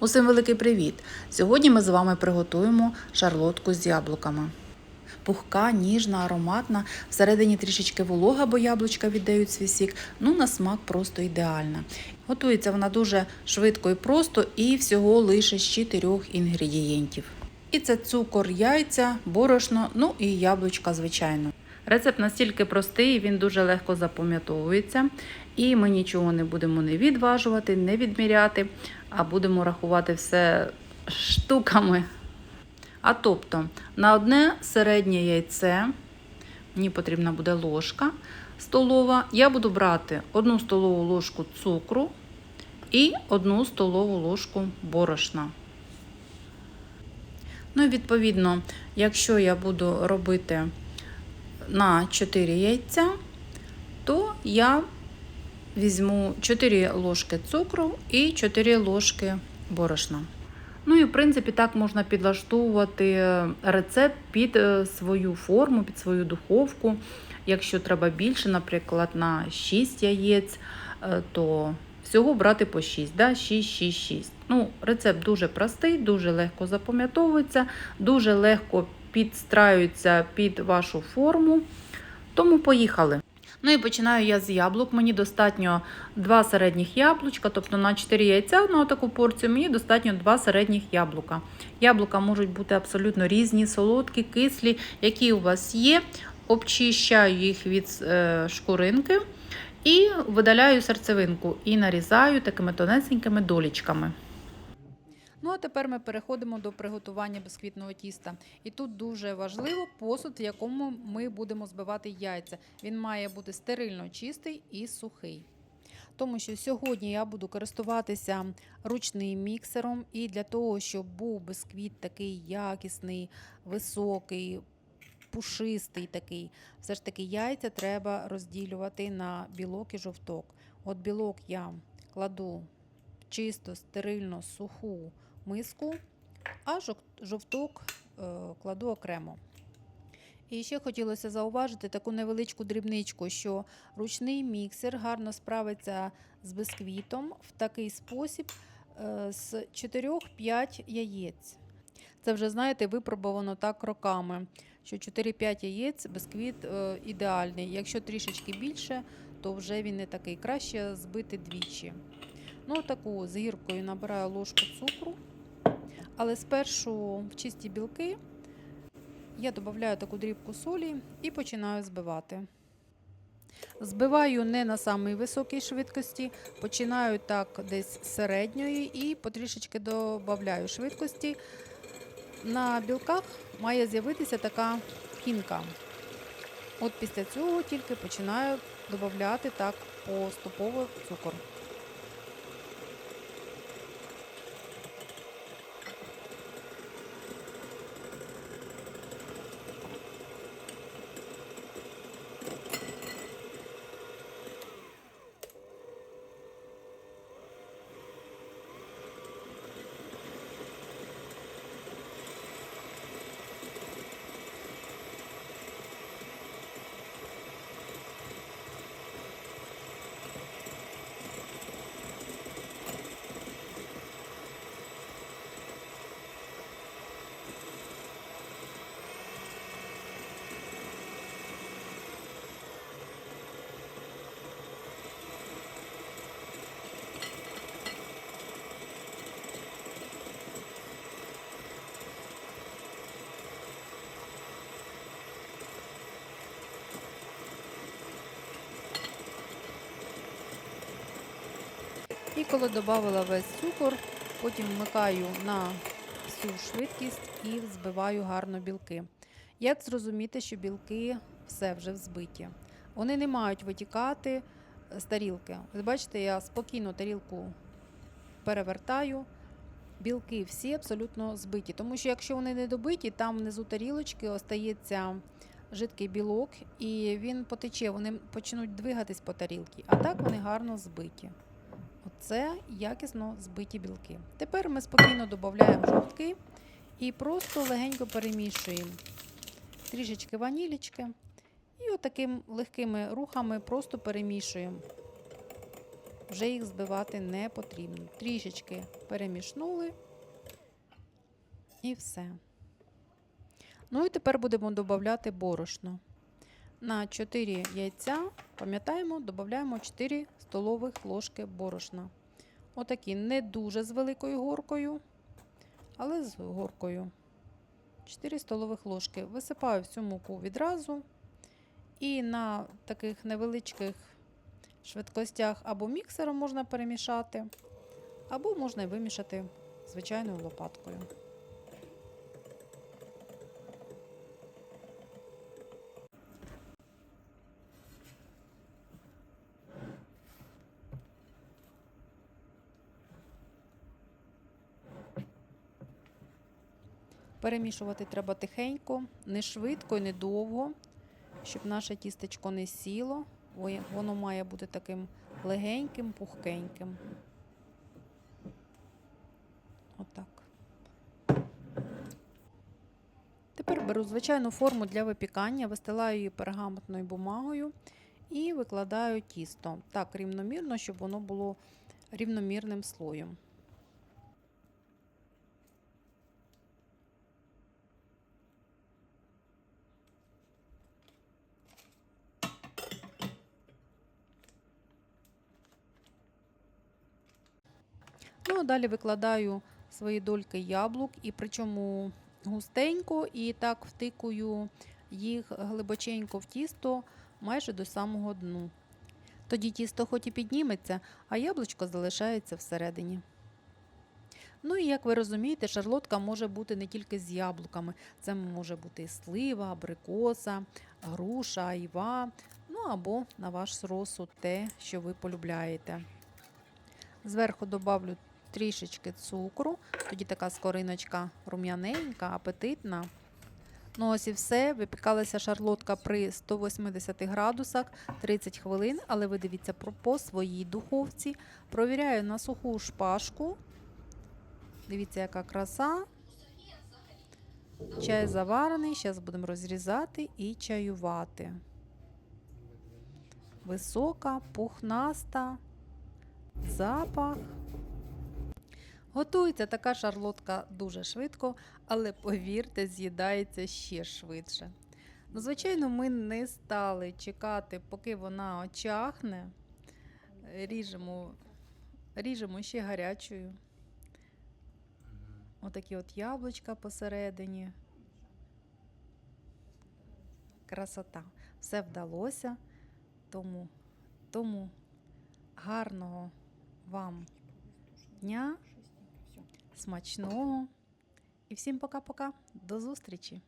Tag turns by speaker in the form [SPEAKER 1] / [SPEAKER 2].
[SPEAKER 1] Усім великий привіт! Сьогодні ми з вами приготуємо шарлотку з яблуками. Пухка, ніжна, ароматна, всередині трішечки волога, бо яблучка віддають свій сік. Ну, на смак просто ідеальна. Готується вона дуже швидко і просто, і всього лише з чотирьох інгредієнтів. І це цукор, яйця, борошно, ну і яблучка, звичайно. Рецепт настільки простий, він дуже легко запам'ятовується, і ми нічого не будемо не відважувати, не відміряти, а будемо рахувати все штуками. А тобто на одне середнє яйце мені потрібна буде ложка столова. Я буду брати одну столову ложку цукру і одну столову ложку борошна. Ну і відповідно, якщо я буду робити на 4 яйця, то я візьму 4 ложки цукру і 4 ложки борошна. Ну і в принципі так можна підлаштовувати рецепт під е, свою форму, під свою духовку. Якщо треба більше, наприклад, на 6 яєць, е, то всього брати по 6, да? 6, 6, 6. Ну, рецепт дуже простий, дуже легко запам'ятовується, дуже легко підстраюється під вашу форму. Тому поїхали. Ну і починаю я з яблук. Мені достатньо 2 середніх яблучка, тобто на 4 яйця на таку порцію мені достатньо 2 середніх яблука. Яблука можуть бути абсолютно різні, солодкі, кислі, які у вас є. Обчищаю їх від е, шкуринки і видаляю серцевинку і нарізаю такими тонесенькими долічками. Ну, а тепер ми переходимо до приготування бісквітного тіста. І тут дуже важливо посуд, в якому ми будемо збивати яйця. Він має бути стерильно чистий і сухий. Тому що сьогодні я буду користуватися ручним міксером, і для того, щоб був бісквіт такий якісний, високий, пушистий такий, все ж таки яйця треба розділювати на білок і жовток. От білок я кладу чисто, стерильно, суху миску, а жовток е, кладу окремо. І ще хотілося зауважити таку невеличку дрібничку, що ручний міксер гарно справиться з бисквітом в такий спосіб е, з 4-5 яєць. Це вже, знаєте, випробовано так роками, що 4-5 яєць бисквіт е, ідеальний. Якщо трішечки більше, то вже він не такий. Краще збити двічі. Ну, таку з гіркою набираю ложку цукру. Але спершу в чисті білки я додаю таку дрібку солі і починаю збивати. Збиваю не на самій високій швидкості, починаю так десь середньої і потрішечки додаю швидкості. На білках має з'явитися така пінка. От після цього тільки починаю додати так поступово цукор. Коли додала весь цукор, потім вмикаю на всю швидкість і збиваю гарно білки. Як зрозуміти, що білки все вже взбиті? Вони не мають витікати з тарілки. Ви бачите, я спокійно тарілку перевертаю. Білки всі абсолютно збиті. Тому що якщо вони не добиті, там внизу тарілочки остається жидкий білок, і він потече, вони почнуть двигатись по тарілці. А так вони гарно збиті. Оце якісно збиті білки. Тепер ми спокійно додаємо жовтки і просто легенько перемішуємо трішечки ванілічки. І отаким легкими рухами просто перемішуємо. вже їх збивати не потрібно. Трішечки перемішнули і все. Ну і тепер будемо додати борошно. На 4 яйця, пам'ятаємо, додаємо 4 столових ложки борошна. Отакі не дуже з великою горкою, але з горкою. 4 столових ложки. Висипаю всю муку відразу. І на таких невеличких швидкостях або міксером можна перемішати, або можна вимішати звичайною лопаткою. Перемішувати треба тихенько, не швидко і не довго, щоб наше тістечко не сіло. Воно має бути таким легеньким, пухкеньким. Отак. Тепер беру звичайну форму для випікання, вистилаю її пергаментною бумагою і викладаю тісто так рівномірно, щоб воно було рівномірним слоєм. Ну, далі викладаю свої дольки яблук, і причому густенько, і так втикую їх глибоченько в тісто майже до самого дну. Тоді тісто хоч і підніметься, а яблучко залишається всередині. Ну і як ви розумієте, шарлотка може бути не тільки з яблуками. Це може бути слива, абрикоса, груша, айва, ну або на ваш розсуд те, що ви полюбляєте. Зверху добавлю трішечки цукру, тоді така скориночка рум'яненька, апетитна. Ну ось і все. Випікалася шарлотка при 180 градусах 30 хвилин, але ви дивіться по своїй духовці. Провіряю на суху шпажку. Дивіться, яка краса. Чай заварений, зараз будемо розрізати і чаювати. Висока, пухнаста, запах. Готується така шарлотка дуже швидко, але повірте, з'їдається ще швидше. Ну, звичайно, ми не стали чекати, поки вона очахне. Ріжемо, ріжемо ще гарячою. Отакі от яблучка посередині. Красота. Все вдалося. Тому, тому гарного вам дня, смачного. І всім пока-пока. До зустрічі!